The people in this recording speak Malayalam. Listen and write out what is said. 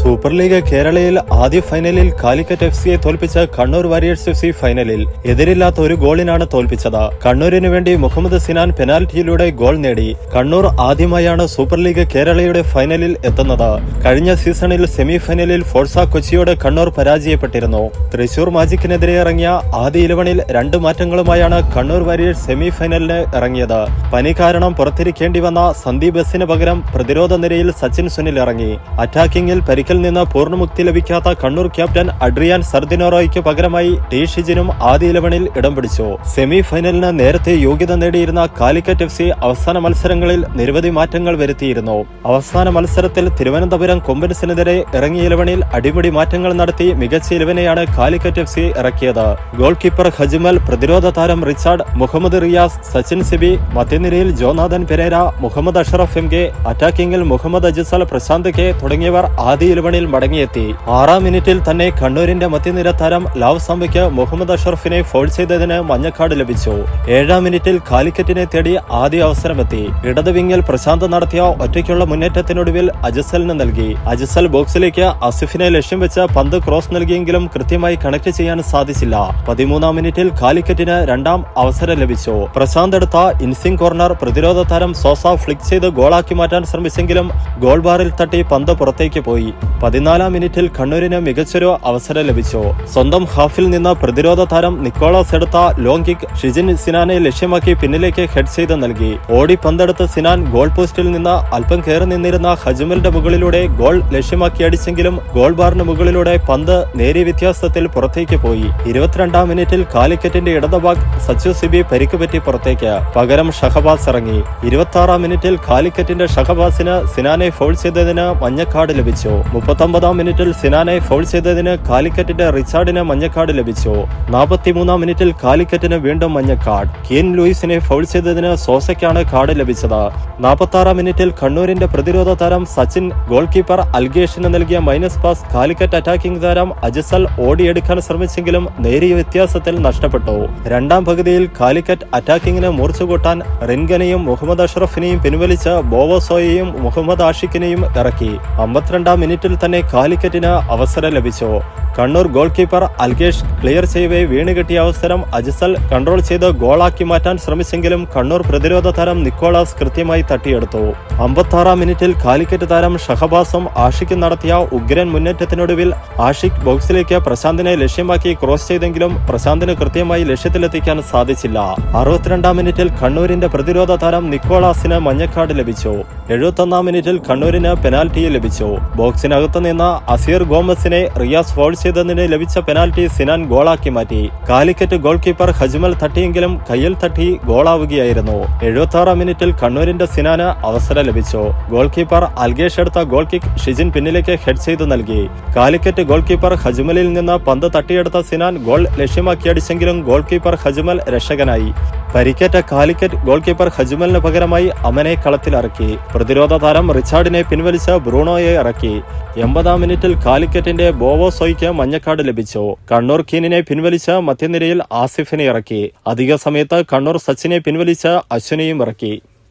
സൂപ്പർ ലീഗ് കേരളയിൽ ആദ്യ ഫൈനലിൽ കാലിക്കറ്റ് എഫ് സിയെ തോൽപ്പിച്ച കണ്ണൂർ വാരിയേഴ്സ് എഫ് സി ഫൈനലിൽ എതിരില്ലാത്ത ഒരു ഗോളിനാണ് തോൽപ്പിച്ചത്. കണ്ണൂരിനു വേണ്ടി മുഹമ്മദ് സിനാൻ പെനാൽറ്റിയിലൂടെ ഗോൾ നേടി. കണ്ണൂർ ആദ്യമായാണ് സൂപ്പർ ലീഗ് കേരളയുടെ ഫൈനലിൽ എത്തുന്നത്. കഴിഞ്ഞ സീസണിൽ സെമി ഫൈനലിൽ ഫോഴ്സ കൊച്ചിയോട് കണ്ണൂർ പരാജയപ്പെട്ടിരുന്നു. തൃശൂർ മാജിക്കിനെതിരെ ഇറങ്ങിയ ആദ്യ ഇലവനിൽ രണ്ട് മാറ്റങ്ങളുമായാണ് കണ്ണൂർ വാരിയേഴ്സ് സെമി ഫൈനലിന് ഇറങ്ങിയത്. പനി കാരണം പുറത്തിരിക്കേണ്ടി വന്ന സന്ദീപ് ബസിന് പകരം പ്രതിരോധ നിരയിൽ സച്ചിൻ സുനിൽ ഇറങ്ങി. അറ്റാക്കിംഗിൽ പരിക്കിൽ നിന്ന് പൂർണമുക്തി ലഭിക്കാത്ത കണ്ണൂർ ക്യാപ്റ്റൻ അഡ്രിയാൻ സർദിനോറോയ്ക്ക് പകരമായി ടി ഷിജിനും ആദ്യ ഇലവനിൽ ഇടം പിടിച്ചു. സെമി ഫൈനലിന് നേരത്തെ യോഗ്യത നേടിയിരുന്ന കാലിക്കറ്റ് എഫ് സി അവസാന മത്സരങ്ങളിൽ നിരവധി മാറ്റങ്ങൾ വരുത്തിയിരുന്നു. അവസാന മത്സരത്തിൽ തിരുവനന്തപുരം കൊമ്പൻസിനെതിരെ ഇറങ്ങിയ ഇലവനിൽ അടിമുടി മാറ്റങ്ങൾ നടത്തി മികച്ച ഇലവനെയാണ് കാലിക്കറ്റ് എഫ് സി ഇറക്കിയത്. ഗോൾ കീപ്പർ ഹജ്മൽ പ്രതിരോധ താരം റിച്ചാർഡ് മുഹമ്മദ് റിയാസ് സച്ചിൻ സിബി മധ്യനിരയിൽ Jonathan Pereira Muhammad Ashraf M K അറ്റാക്കിംഗിൽ Muhammad Ajsal Prashanth K തുടങ്ങിയവർ ആദ്യ ഇലവനിൽ മടങ്ങിയെത്തി. ആറാം മിനിറ്റിൽ തന്നെ കണ്ണൂരിന്റെ മധ്യനിര താരം ലാവ് സംബയ്ക്ക് മുഹമ്മദ് അഷറഫിനെ ഫോൾ ചെയ്തതിന് മഞ്ഞക്കാട് ലഭിച്ചു. ഏഴാം മിനിറ്റിൽ കാലിക്കറ്റിനെ തേടി ആദ്യ അവസരമെത്തി. ഇടത് വിങ്ങിൽ പ്രശാന്ത് നടത്തിയ ഒറ്റയ്ക്കുള്ള മുന്നേറ്റത്തിനൊടുവിൽ അജസലിന് നൽകി. അജസൽ ബോക്സിലേക്ക് അസിഫിനെ ലക്ഷ്യം വെച്ച് പന്ത് ക്രോസ് നൽകിയെങ്കിലും കൃത്യമായി കണക്ട് ചെയ്യാൻ സാധിച്ചില്ല. പതിമൂന്നാം മിനിറ്റിൽ കാലിക്കറ്റിന് രണ്ടാം അവസരം ലഭിച്ചു. പ്രശാന്ത് എടുത്ത ഇൻസിംഗ് കോർണർ പ്രതിരോധ താരം സോസ ഫ്ലിക് ചെയ്ത് ഗോളാക്കി മാറ്റാൻ ശ്രമിച്ചെങ്കിലും ഗോൾ ബാറിൽ തട്ടി പന്ത് പുറത്തേക്ക് പോയി. പതിനാലാം മിനിറ്റിൽ കണ്ണൂരിന് മികച്ചൊരു അവസരം ലഭിച്ചു. സ്വന്തം ഹാഫിൽ നിന്ന് പ്രതിരോധ താരം നിക്കോളാസ് എടുത്ത ലോങ് കിക്ക് ഷിജിൻ സിനാനെ ലക്ഷ്യമാക്കി പിന്നിലേക്ക് ഹെഡ് ചെയ്ത് നൽകി. ഓടി പന്തെടുത്ത സിനാൻ ഗോൾ പോസ്റ്റിൽ നിന്ന് അല്പം കയറി നിന്നിരുന്ന ഹജ്മലിന്റെ മുകളിലൂടെ ഗോൾ ലക്ഷ്യമാക്കി അടിച്ചെങ്കിലും ഗോൾ ബാറിന് മുകളിലൂടെ പന്ത് നേരിയ വ്യത്യാസത്തിൽ പുറത്തേക്ക് പോയി. ഇരുപത്തിരണ്ടാം മിനിറ്റിൽ കാലിക്കറ്റിന്റെ ഇടതുഭാഗ് സച്ചു സിബി പരിക്ക് പറ്റി പുറത്തേക്ക്. പകരം ഷഹബാസ് ഇറങ്ങി. ഇരുപത്തി ആറാം മിനിറ്റിൽ കാലിക്കറ്റിന്റെ ഷഹബാസിന് സിനാനെ ഫോൾ ചെയ്തതിന് മഞ്ഞക്കാട് ലഭിച്ചു. മുപ്പത്തൊമ്പതാം മിനിറ്റിൽ സിനാനെ ഫൗൾ ചെയ്തതിന് കാലിക്കറ്റിന്റെ റിച്ചാർഡിന് മഞ്ഞക്കാട് ലഭിച്ചു. നാൽപ്പത്തിമൂന്നാം മിനിറ്റിൽ കാലിക്കറ്റിന് വീണ്ടും മഞ്ഞക്കാട്. കീൻ ലൂയിസിനെ ഫൗൾ ചെയ്തതിന് സോസയ്ക്കാണ് കാർഡ് ലഭിച്ചത്. നാൽപ്പത്തി മിനിറ്റിൽ കണ്ണൂരിന്റെ പ്രതിരോധ താരം സച്ചിൻ ഗോൾ കീപ്പർ അൽഗേഷിന് നൽകിയ മൈനസ് പാസ് കാലിക്കറ്റ് അറ്റാക്കിംഗ് താരം അജിസൽ ഓടിയെടുക്കാൻ ശ്രമിച്ചെങ്കിലും നേരിയ വ്യത്യാസത്തിൽ നഷ്ടപ്പെട്ടു. രണ്ടാം പകുതിയിൽ കാലിക്കറ്റ് അറ്റാക്കിംഗിന് മൂർച്ചുകൂട്ടാൻ റിൻഗനെയും മുഹമ്മദ് അഷ്റഫിനെയും പിൻവലിച്ച് ബോവസോയെയും മുഹമ്മദ് ആഷിഖിനെയും ഇറക്കി. അമ്പത്തിരണ്ടാം മിനിറ്റിൽ തന്നെ കാലിക്കറ്റിന് അവസരം ലഭിച്ചു. Kannur goalkeeper Algesh clear ചെയ്യവേ വീണുകെട്ടിയ അവസരം അജിസൽ കൺട്രോൾ ചെയ്ത് ഗോളാക്കി മാറ്റാൻ ശ്രമിച്ചെങ്കിലും കണ്ണൂർ പ്രതിരോധ താരം നിക്കോളാസ് കൃത്യമായി തട്ടിയെടുത്തു. അമ്പത്താറാം മിനിറ്റിൽ കാലിക്കറ്റ് താരം ഷഹബാസും ആഷിഖും നടത്തിയ ഉഗ്രൻ മുന്നേറ്റത്തിനൊടുവിൽ ആഷിഖ് ബോക്സിലേക്ക് പ്രശാന്തിനെ ലക്ഷ്യമാക്കി ക്രോസ് ചെയ്തെങ്കിലും പ്രശാന്തിന് കൃത്യമായി ലക്ഷ്യത്തിലെത്തിക്കാൻ സാധിച്ചില്ല. അറുപത്തിരണ്ടാം മിനിറ്റിൽ കണ്ണൂരിന്റെ പ്രതിരോധ താരം നിക്കോളാസിന് മഞ്ഞക്കാട് ലഭിച്ചു. എഴുപത്തൊന്നാം മിനിറ്റിൽ കണ്ണൂരിന് പെനാൽറ്റി ലഭിച്ചു. ബോക്സിനകത്ത് നിന്ന് അസീർ ഗോമസിനെ റിയാസ് ഫോൾ ചെയ്തതിന് ലഭിച്ച പെനാൽറ്റി സിനാൻ ഗോളാക്കി മാറ്റി. കാലിക്കറ്റ് ഗോൾ കീപ്പർ ഹജ്മൽ തട്ടിയെങ്കിലും കയ്യിൽ തട്ടി ഗോളാവുകയായിരുന്നു. എഴുപത്തി മിനിറ്റിൽ കണ്ണൂരിന്റെ സിനാന് അവസരം ലഭിച്ചു. ഗോൾ കീപ്പർ അൽഗേഷ് എടുത്ത ഗോൾ കിക്ക് ഷിജിൻ പിന്നിലേക്ക് ഹെഡ് ചെയ്ത് നൽകി. കാലിക്കറ്റ് ഗോൾ കീപ്പർ ഹജ്മലിൽ നിന്ന് പന്ത് തട്ടിയെടുത്ത സിനാൻ ഗോൾ ലക്ഷ്യമാക്കി അടിച്ചെങ്കിലും ഗോൾ കീപ്പർ ഹജ്മൽ രക്ഷകനായി. പരിക്കേറ്റ കാലിക്കറ്റ് ഗോൾ കീപ്പർ ഹജ്മലിന് പകരമായി അമനെ കളത്തിലിറക്കി പ്രതിരോധ താരം റിച്ചാർഡിനെ പിൻവലിച്ച ബ്രൂണോയെ ഇറക്കി. എൺപതാം മിനിറ്റിൽ കാലിക്കറ്റിന്റെ ബോവോസോയ്ക്ക് മഞ്ഞക്കാട് ലഭിച്ചു. കണ്ണൂർ കീനിനെ പിൻവലിച്ച മധ്യനിരയിൽ ആസിഫിനെ ഇറക്കി. അധിക സമയത്ത് കണ്ണൂർ സച്ചിനെ പിൻവലിച്ച അശ്വിനെയും ഇറക്കി.